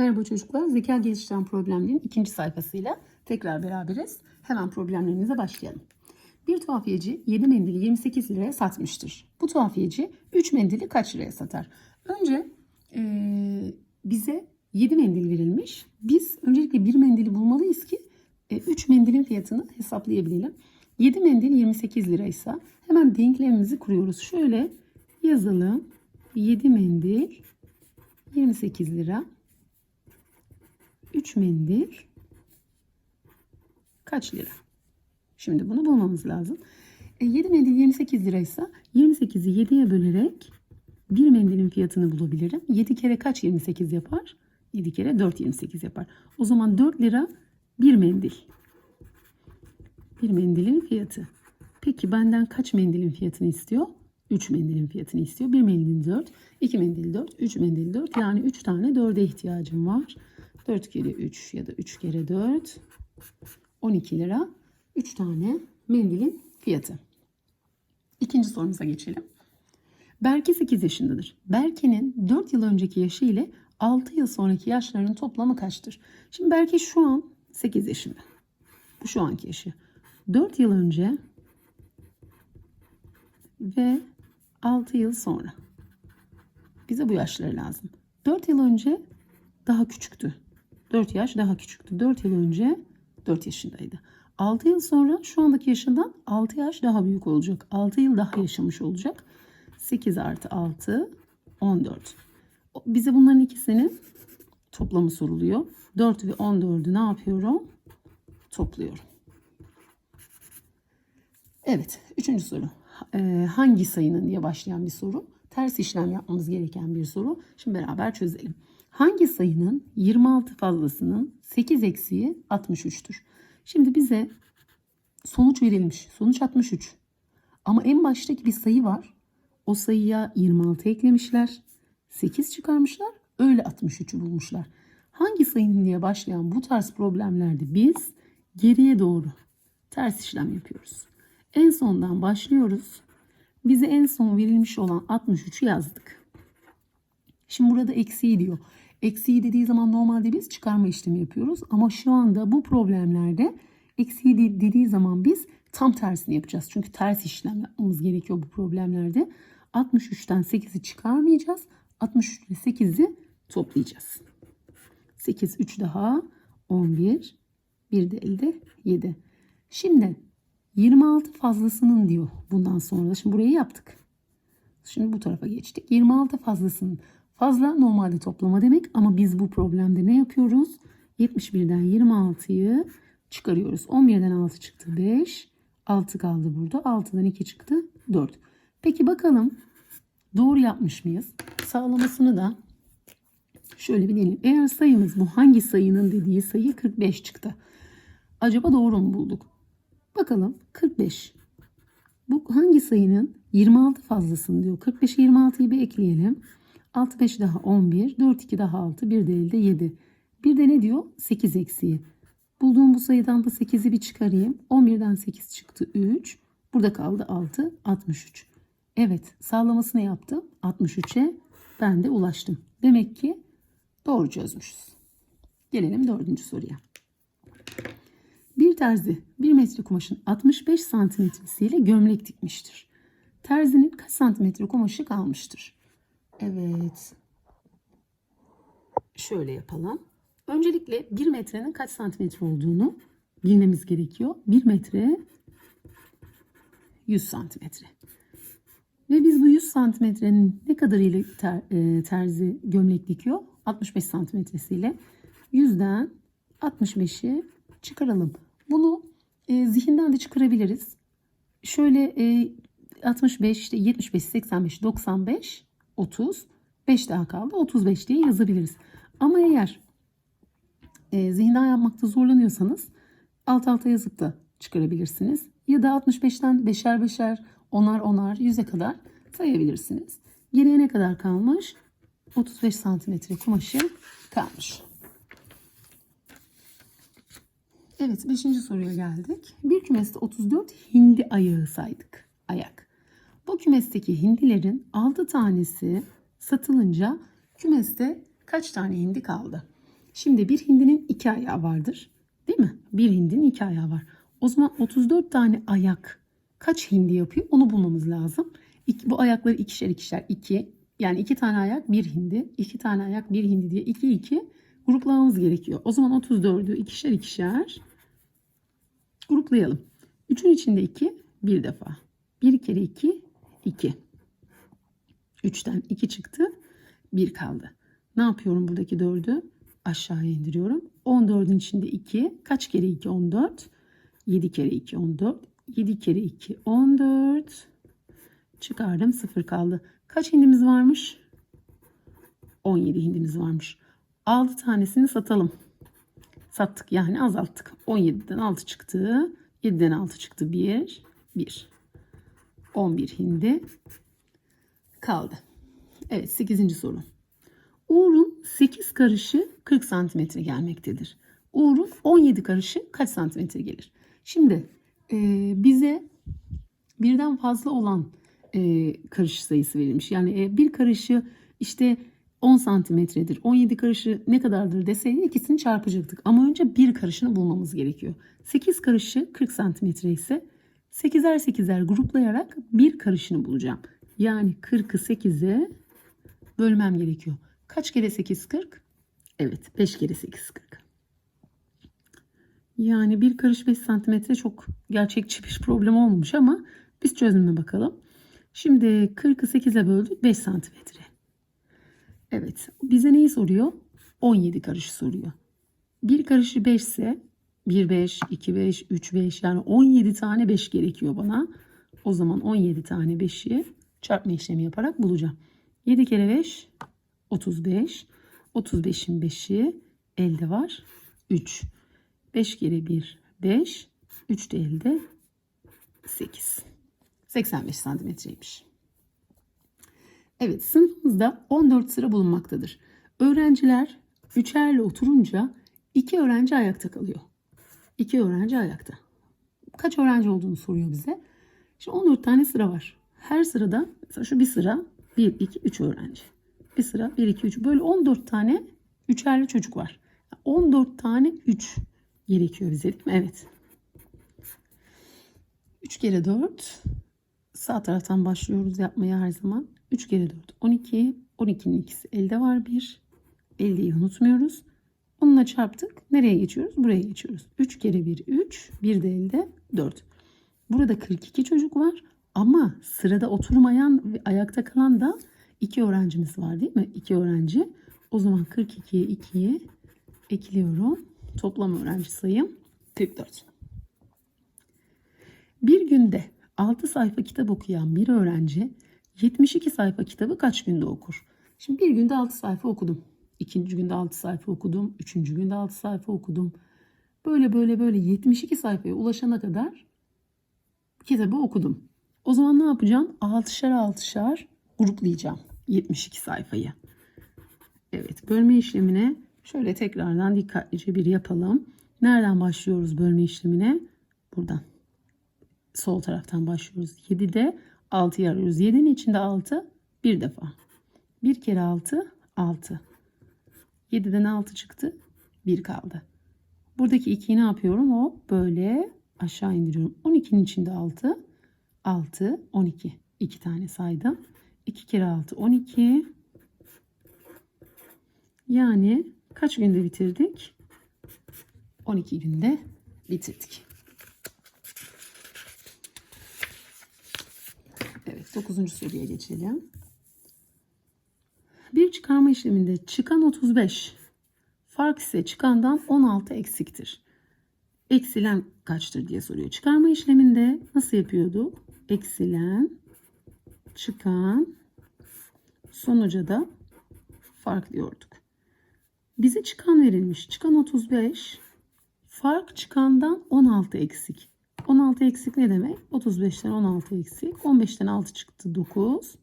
Merhaba çocuklar. Zeka geliştiren problemlerin ikinci sayfasıyla tekrar beraberiz. Hemen problemlerimize başlayalım. Bir tuhafiyeci 7 mendili 28 liraya satmıştır. Bu tuhafiyeci 3 mendili kaç liraya satar? Önce eee, bize 7 mendil verilmiş. Biz öncelikle bir mendili bulmalıyız ki 3 mendilin fiyatını hesaplayabilelim. 7 mendil 28 liraysa hemen denklemimizi kuruyoruz. Şöyle yazalım. 7 mendil 28 lira. 3 mendil kaç lira? Şimdi bunu bulmamız lazım. E, 7 mendil 28 liraysa 28'i 7'ye bölerek bir mendilin fiyatını bulabilirim. 7 kere kaç 28 yapar? 7 kere 4 28 yapar. O zaman 4 lira bir mendil. Bir mendilin fiyatı. Peki benden kaç mendilin fiyatını istiyor? 3 mendilin fiyatını istiyor. 1 mendil 4, 2 mendil 4, 3 mendil 4. Yani 3 tane 4'e ihtiyacım var. 4 kere 3 ya da 3 kere 4 12 lira. 3 tane mendilin fiyatı. İkinci sorumuza geçelim. Berke 8 yaşındadır. Berke'nin 4 yıl önceki yaşı ile 6 yıl sonraki yaşlarının toplamı kaçtır? Şimdi Berke şu an 8 yaşında. Bu şu anki yaşı. 4 yıl önce ve 6 yıl sonra. Bize bu yaşları lazım. 4 yıl önce daha küçüktü. 4 yaş daha küçüktü. 4 yıl önce 4 yaşındaydı. 6 yıl sonra şu andaki yaşından 6 yaş daha büyük olacak. 6 yıl daha yaşamış olacak. 8 artı 6 14. Bize bunların ikisinin toplamı soruluyor. 4 ve 14'ü ne yapıyorum? Topluyorum. Evet. Üçüncü soru. Ee, hangi sayının diye başlayan bir soru. Ters işlem yapmamız gereken bir soru. Şimdi beraber çözelim. Hangi sayının 26 fazlasının 8 eksiği 63'tür? Şimdi bize sonuç verilmiş. Sonuç 63. Ama en baştaki bir sayı var. O sayıya 26 eklemişler. 8 çıkarmışlar. Öyle 63'ü bulmuşlar. Hangi sayının diye başlayan bu tarz problemlerde biz geriye doğru ters işlem yapıyoruz. En sondan başlıyoruz. Bize en son verilmiş olan 63'ü yazdık. Şimdi burada eksiği diyor. Eksiği dediği zaman normalde biz çıkarma işlemi yapıyoruz. Ama şu anda bu problemlerde eksiği de- dediği zaman biz tam tersini yapacağız. Çünkü ters işlem yapmamız gerekiyor bu problemlerde. 63'ten 8'i çıkarmayacağız. 63 ile 8'i toplayacağız. 8, 3 daha 11. Bir de elde 7. Şimdi 26 fazlasının diyor bundan sonra. Şimdi burayı yaptık. Şimdi bu tarafa geçtik. 26 fazlasının. Fazla normalde toplama demek ama biz bu problemde ne yapıyoruz? 71'den 26'yı çıkarıyoruz. 11'den 6 çıktı 5. 6 kaldı burada. 6'dan 2 çıktı 4. Peki bakalım doğru yapmış mıyız? Sağlamasını da şöyle bir diyelim. Eğer sayımız bu hangi sayının dediği sayı 45 çıktı. Acaba doğru mu bulduk? Bakalım 45. Bu hangi sayının 26 fazlasını diyor. 45'e 26'yı bir ekleyelim. 6 5 daha 11. 4 2 daha 6. Bir de elde 7. Bir de ne diyor? 8 eksiği. Bulduğum bu sayıdan da 8'i bir çıkarayım. 11'den 8 çıktı 3. Burada kaldı 6. 63. Evet sağlamasını yaptım. 63'e ben de ulaştım. Demek ki doğru çözmüşüz. Gelelim dördüncü soruya. Bir terzi 1 metre kumaşın 65 santimetresiyle gömlek dikmiştir. Terzinin kaç santimetre kumaşı kalmıştır? Evet. Şöyle yapalım. Öncelikle 1 metrenin kaç santimetre olduğunu bilmemiz gerekiyor. 1 metre 100 santimetre. Ve biz bu 100 santimetrenin ne kadarıyla ter, e, terzi gömlek dikiyor? 65 santimetresiyle. 100'den 65'i çıkaralım. Bunu e, zihinden de çıkarabiliriz. Şöyle e, 65, işte 75, 85, 95, 30, 5 daha kaldı. 35 diye yazabiliriz. Ama eğer e, zihinden yapmakta zorlanıyorsanız alt alta yazıp da çıkarabilirsiniz. Ya da 65'ten beşer beşer, onar onar, 100'e kadar sayabilirsiniz. Geriye ne kadar kalmış? 35 santimetre kumaşı kalmış. Evet 5. soruya geldik. Bir kümeste 34 hindi ayağı saydık. Kümesteki hindilerin 6 tanesi satılınca kümeste kaç tane hindi kaldı? Şimdi bir hindinin iki ayağı vardır. Değil mi? Bir hindinin iki ayağı var. O zaman 34 tane ayak kaç hindi yapıyor onu bulmamız lazım. Bu ayakları ikişer ikişer iki yani iki tane ayak bir hindi iki tane ayak bir hindi diye iki iki gruplamamız gerekiyor. O zaman 34'ü ikişer ikişer gruplayalım. 3'ün içinde 2 bir defa. 1 kere 2 2. 3'ten 2 çıktı. 1 kaldı. Ne yapıyorum buradaki 4'ü? Aşağıya indiriyorum. 14'ün içinde 2. Kaç kere 2? 14. 7 kere 2 14. 7 kere 2 14. Çıkardım 0 kaldı. Kaç hindimiz varmış? 17 hindimiz varmış. 6 tanesini satalım. Sattık yani azalttık. 17'den 6 çıktı. 7'den 6 çıktı. 1. 1. 11 hindi kaldı. Evet 8. soru. Uğur'un 8 karışı 40 santimetre gelmektedir. Uğur'un 17 karışı kaç santimetre gelir? Şimdi e, bize birden fazla olan e, karış sayısı verilmiş. Yani e, bir karışı işte 10 santimetredir. 17 karışı ne kadardır deseydi ikisini çarpacaktık. Ama önce bir karışını bulmamız gerekiyor. 8 karışı 40 santimetre ise 8'er 8'er gruplayarak bir karışını bulacağım. Yani 40'ı 8'e bölmem gerekiyor. Kaç kere 8 40? Evet 5 kere 8 40. Yani bir karış 5 santimetre çok gerçekçi bir problem olmamış ama biz çözüme bakalım. Şimdi 40'ı 8'e böldük 5 santimetre. Evet bize neyi soruyor? 17 karış soruyor. Bir karışı 5 ise 1 5, 2 5, 3 5 yani 17 tane 5 gerekiyor bana. O zaman 17 tane 5'i çarpma işlemi yaparak bulacağım. 7 kere 5 35. 35'in 5'i elde var. 3. 5 kere 1 5. 3 de elde 8. 85 santimetreymiş. Evet sınıfımızda 14 sıra bulunmaktadır. Öğrenciler üçerle oturunca iki öğrenci ayakta kalıyor. İki öğrenci ayakta. Kaç öğrenci olduğunu soruyor bize. Şimdi 14 tane sıra var. Her sırada mesela şu bir sıra 1, 2, 3 öğrenci. Bir sıra 1, 2, 3 böyle 14 tane üçerli çocuk var. 14 tane 3 gerekiyor bize değil mi? Evet. 3 kere 4 sağ taraftan başlıyoruz yapmaya her zaman. 3 kere 4 12. 12'nin ikisi elde var 1. 50'yi unutmuyoruz. Onunla çarptık. Nereye geçiyoruz? Buraya geçiyoruz. 3 kere 1 3. Bir de elde 4. Burada 42 çocuk var. Ama sırada oturmayan ve ayakta kalan da 2 öğrencimiz var değil mi? 2 öğrenci. O zaman 42'ye 2'ye ekliyorum. Toplam öğrenci sayım 44. Bir günde 6 sayfa kitap okuyan bir öğrenci 72 sayfa kitabı kaç günde okur? Şimdi bir günde 6 sayfa okudum. İkinci günde 6 sayfa okudum. Üçüncü günde 6 sayfa okudum. Böyle böyle böyle 72 sayfaya ulaşana kadar kitabı okudum. O zaman ne yapacağım? Altışar altışar gruplayacağım 72 sayfayı. Evet bölme işlemine şöyle tekrardan dikkatlice bir yapalım. Nereden başlıyoruz bölme işlemine? Buradan. Sol taraftan başlıyoruz. 7'de 6'yı arıyoruz. 7'nin içinde 6 bir defa. 1 kere 6 6. 7'den 6 çıktı. 1 kaldı. Buradaki 2'yi ne yapıyorum? O böyle aşağı indiriyorum. 12'nin içinde 6. 6, 12. 2 tane saydım. 2 kere 6, 12. Yani kaç günde bitirdik? 12 günde bitirdik. Evet 9. soruya geçelim. Çıkarma işleminde çıkan 35 fark ise çıkandan 16 eksiktir. Eksilen kaçtır diye soruyor. Çıkarma işleminde nasıl yapıyorduk? Eksilen, çıkan, sonuca da fark diyorduk. Bize çıkan verilmiş. Çıkan 35, fark çıkandan 16 eksik. 16 eksik ne demek? 35'ten 16 eksik. 15'ten 6 çıktı 9.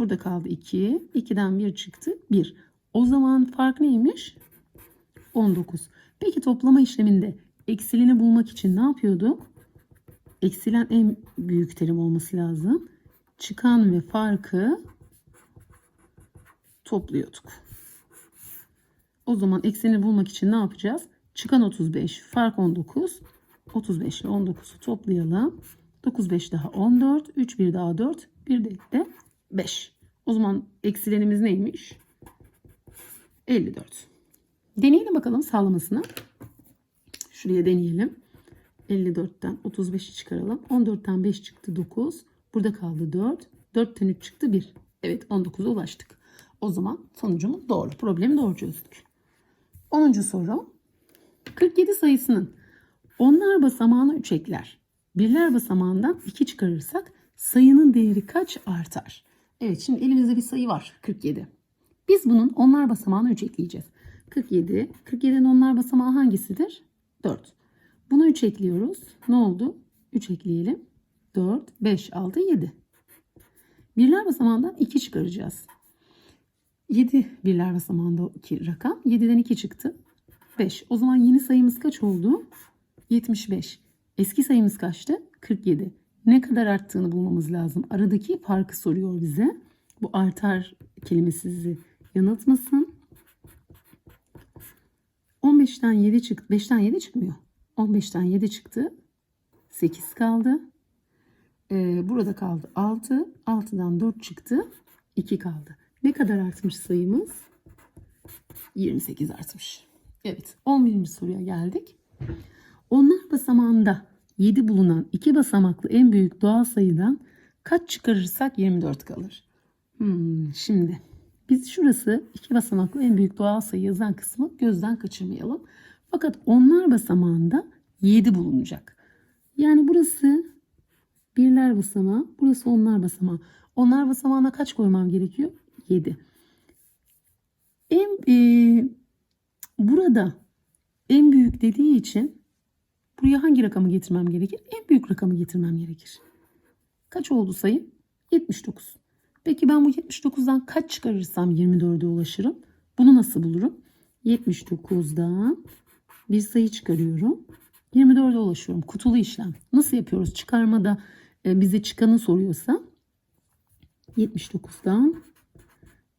Burada kaldı 2. 2'den 1 çıktı 1. O zaman fark neymiş? 19. Peki toplama işleminde eksilini bulmak için ne yapıyorduk? Eksilen en büyük terim olması lazım. Çıkan ve farkı topluyorduk. O zaman ekseni bulmak için ne yapacağız? Çıkan 35, fark 19. 35 ile 19'u toplayalım. 9 5 daha 14, 3 1 daha 4, 1 de, de 5. O zaman eksilenimiz neymiş? 54. Deneyelim bakalım sağlamasını. Şuraya deneyelim. 54'ten 35'i çıkaralım. 14'ten 5 çıktı 9. Burada kaldı 4. 4'ten 3 çıktı 1. Evet 19'a ulaştık. O zaman sonucumuz doğru. Problemi doğru çözdük. 10. soru. 47 sayısının onlar basamağına 3 ekler. Birler basamağından 2 çıkarırsak sayının değeri kaç artar? Evet şimdi elimizde bir sayı var 47. Biz bunun onlar basamağına 3 ekleyeceğiz. 47. 47'nin onlar basamağı hangisidir? 4. Buna 3 ekliyoruz. Ne oldu? 3 ekleyelim. 4, 5, 6, 7. Birler basamağından 2 çıkaracağız. 7 birler basamağındaki rakam. 7'den 2 çıktı. 5. O zaman yeni sayımız kaç oldu? 75. Eski sayımız kaçtı? 47. Ne kadar arttığını bulmamız lazım. Aradaki farkı soruyor bize. Bu artar kelimesi sizi yanıltmasın. 15'ten 7 çıktı. 5'ten 7 çıkmıyor. 15'ten 7 çıktı. 8 kaldı. Ee, burada kaldı 6. 6'dan 4 çıktı. 2 kaldı. Ne kadar artmış sayımız? 28 artmış. Evet 11. soruya geldik. Onlar basamağında 7 bulunan iki basamaklı en büyük doğal sayıdan kaç çıkarırsak 24 kalır? Hmm, şimdi biz şurası iki basamaklı en büyük doğal sayı yazan kısmı gözden kaçırmayalım. Fakat onlar basamağında 7 bulunacak. Yani burası birler basamağı, burası onlar basamağı. Onlar basamağına kaç koymam gerekiyor? 7. En, e, burada en büyük dediği için buraya hangi rakamı getirmem gerekir? En büyük rakamı getirmem gerekir. Kaç oldu sayı? 79. Peki ben bu 79'dan kaç çıkarırsam 24'e ulaşırım? Bunu nasıl bulurum? 79'dan bir sayı çıkarıyorum. 24'e ulaşıyorum. Kutulu işlem. Nasıl yapıyoruz? Çıkarmada e, bize çıkanı soruyorsa 79'dan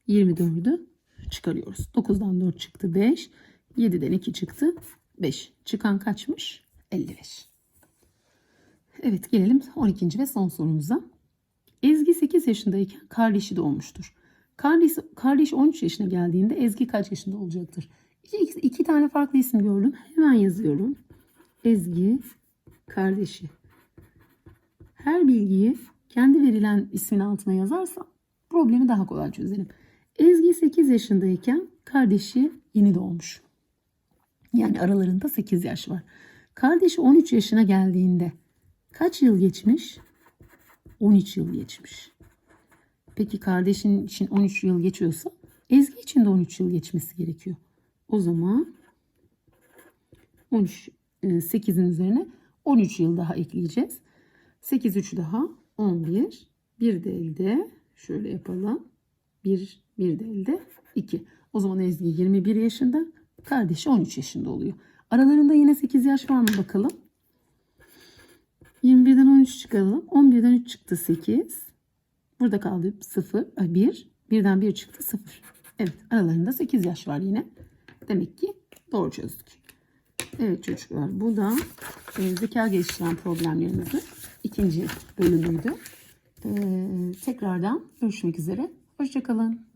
24'ü çıkarıyoruz. 9'dan 4 çıktı 5. 7'den 2 çıktı 5. Çıkan kaçmış? 55. Evet gelelim 12. ve son sorumuza. Ezgi 8 yaşındayken kardeşi doğmuştur. Kardeşi, kardeş 13 yaşına geldiğinde Ezgi kaç yaşında olacaktır? İki, iki, tane farklı isim gördüm. Hemen yazıyorum. Ezgi kardeşi. Her bilgiyi kendi verilen ismin altına yazarsam problemi daha kolay çözerim. Ezgi 8 yaşındayken kardeşi yeni doğmuş. Yani aralarında 8 yaş var. Kardeşi 13 yaşına geldiğinde kaç yıl geçmiş? 13 yıl geçmiş. Peki kardeşin için 13 yıl geçiyorsa Ezgi için de 13 yıl geçmesi gerekiyor. O zaman 13 8'in üzerine 13 yıl daha ekleyeceğiz. 8 3 daha 11. Bir de elde şöyle yapalım. 1 bir de elde 2. O zaman Ezgi 21 yaşında, kardeşi 13 yaşında oluyor. Aralarında yine 8 yaş var mı bakalım. 21'den 13 çıkaralım. 11'den 3 çıktı 8. Burada kaldı 0, 1. 1'den 1 çıktı 0. Evet aralarında 8 yaş var yine. Demek ki doğru çözdük. Evet çocuklar bu da e, zeka geliştiren problemlerimizin ikinci bölümüydü. E, tekrardan görüşmek üzere. Hoşçakalın.